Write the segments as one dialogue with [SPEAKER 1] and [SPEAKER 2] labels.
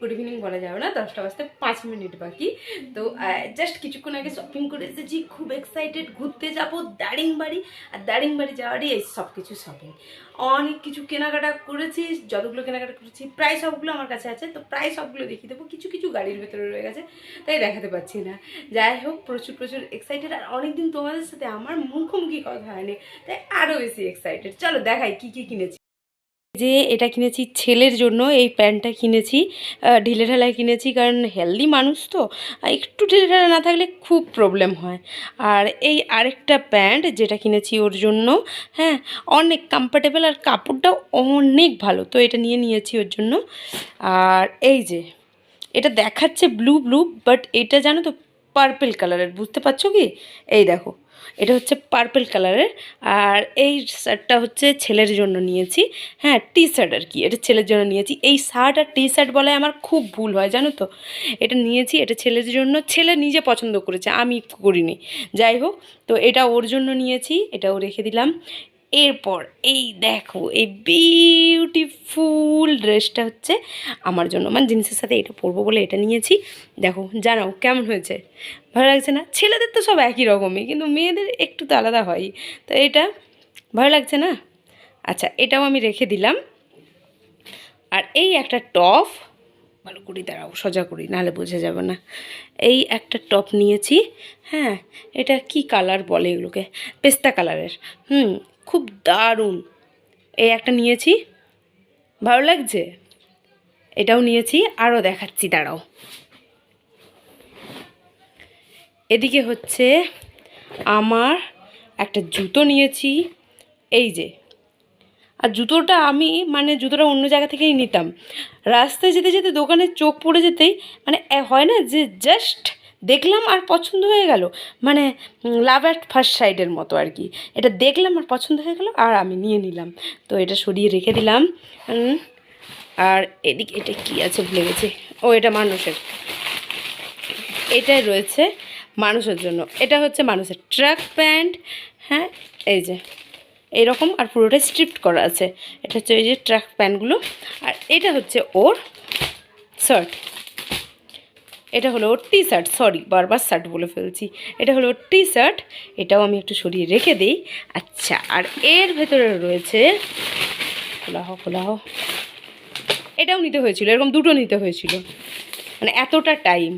[SPEAKER 1] Good evening বলা যাবে না, দশটা বাজতে পাঁচ মিনিট বাকি। তো জাস্ট কিছুক্ষণ আগে শপিং করে এসেছি, খুব এক্সাইটেড ঘুরতে যাব দারিংবাড়ি। আর দারিংবাড়ি যাওয়ারই এই সব কিছু শপিং অনেক কিছু কেনাকাটা করেছি, যতগুলো কেনাকাটা করেছি, প্রায় সবগুলো আমার কাছে আছে, তো প্রায় সবগুলো দেখিয়ে দেবো। কিছু কিছু গাড়ির ভেতরে রয়ে গেছে, তাই দেখাতে পারছি না। যাই হোক, প্রচুর প্রচুর এক্সাইটেড আর অনেকদিন তোমাদের সাথে আমার মুখোমুখি কথা হয়নি, তাই আরও বেশি এক্সাইটেড চলো দেখাই কি কি কিনেছি। যে এটা কিনেছি ছেলের জন্য, এই প্যান্টটা কিনেছি ঢিলে ঢালায় কিনেছি, কারণ হেলদি মানুষ তো একটু ঢিলে ঢালা না থাকলে খুব প্রবলেম হয়। আর এই আরেকটা প্যান্ট যেটা কিনেছি ওর জন্য হ্যাঁ অনেক কমফর্টেবল আর কাপড়টাও অনেক ভালো, তো এটা নিয়ে নিয়েছি ওর জন্য। আর এই যে, এটা দেখাচ্ছে ব্লু ব্লু বাট এটা জানো তো পার্পেল কালারের বুঝতে পারছ কি? এই দেখো, এটা হচ্ছে পার্পেল কালারের আর এই শার্টটা হচ্ছে ছেলের জন্য নিয়েছি। হ্যাঁ টি শার্ট আর কি, এটা ছেলের জন্য নিয়েছি। এই শার্ট আর টি শার্ট বলায় আমার খুব ভুল হয়, জানো তো? এটা নিয়েছি, এটা ছেলের জন্য, ছেলে নিজে পছন্দ করেছে, আমি করিনি। যাই হোক, তো এটা ওর জন্য নিয়েছি, এটাও রেখে দিলাম। এরপর এই দেখো, এই বিউটিফুল ড্রেসটা হচ্ছে আমার জন্য। মানে জিন্সের সাথে এটা পরবো বলে এটা নিয়েছি। দেখো, জানাও কেমন হয়েছে? ভালো লাগছে না? ছেলেদের তো সব একই রকমই, কিন্তু মেয়েদের একটু তো আলাদা হয়। তো এটা ভালো লাগছে না? আচ্ছা এটাও আমি রেখে দিলাম। আর এই একটা টপ, ভালো করি, দাঁড়াও, সোজা করি, নাহলে বোঝা যাবে না। এই একটা টপ নিয়েছি হ্যাঁ এটা কি কালার বলে এগুলোকে? পেস্তা কালারের। হুম খুব দারুণ। এই একটা নিয়েছি। ভালো লাগছে? এটাও নিয়েছি আরও দেখাচ্ছি, দাঁড়াও। এদিকে হচ্ছে আমার একটা জুতো নিয়েছি। এই যে। আর জুতোটা আমি মানে জুতোটা অন্য জায়গা থেকেই নিতাম। রাস্তায় যেতে যেতে দোকানে চোখ পড়ে যেতেই মানে হয় না যে জাস্ট দেখলাম আর পছন্দ হয়ে গেল। মানে লাভ অ্যাট ফার্স্ট সাইডের মতো আর কি। এটা দেখলাম আর পছন্দ হয়ে গেল আর আমি নিয়ে নিলাম। তো এটা সরিয়ে রেখে দিলাম। আর এদিকে এটা কি আছে ভুলে গেছি। ও, এটা মানুষের। এটাই রয়েছে মানুষের জন্য। এটা হচ্ছে মানুষের ট্র্যাক প্যান্ট হ্যাঁ এই যে। এইরকম আর পুরোটা স্ট্রিপ্ট করা আছে। এটা হচ্ছে ওই যে ট্র্যাক প্যান্টগুলো আর এটা হচ্ছে ওর শার্ট এটা হলো টি শার্ট সরি বারবার শার্ট বলে ফেলছি। এটা হলো টি শার্ট এটাও আমি একটু সরিয়ে রেখে দিই। আচ্ছা আর এর ভেতরে রয়েছে খোলা হোক খোলা হোক এটাও নিতে হয়েছিল, এরকম দুটো নিতে হয়েছিল। মানে এতটা টাইম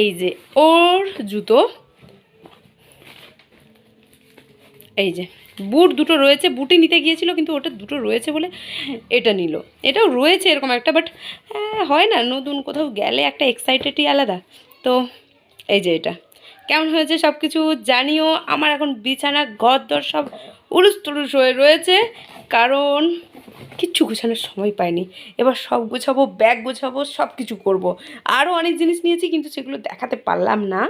[SPEAKER 1] এই যে ওর জুতো, এই যে। বুট দুটো রয়েছে বুটে নিতে গিয়েছিল, কিন্তু ওটা দুটো রয়েছে বলে এটা নিল। এটাও রয়েছে এরকম একটা বাট হয় না, নতুন কোথাও গেলে একটা এক্সাইটেডই আলাদা। তো, এই যে এটা। কেমন হয়েছে সব কিছু জানিও, আমার এখন বিছানা ঘর দর সব উলুস তুলুস হয়ে রয়েছে, কারণ কিচ্ছু গোছানোর সময় পাইনি। এবার সব গোছাবো, ব্যাগ গোছাবো সব কিছু করব। আরও অনেক জিনিস নিয়েছি, কিন্তু সেগুলো দেখাতে পারলাম না।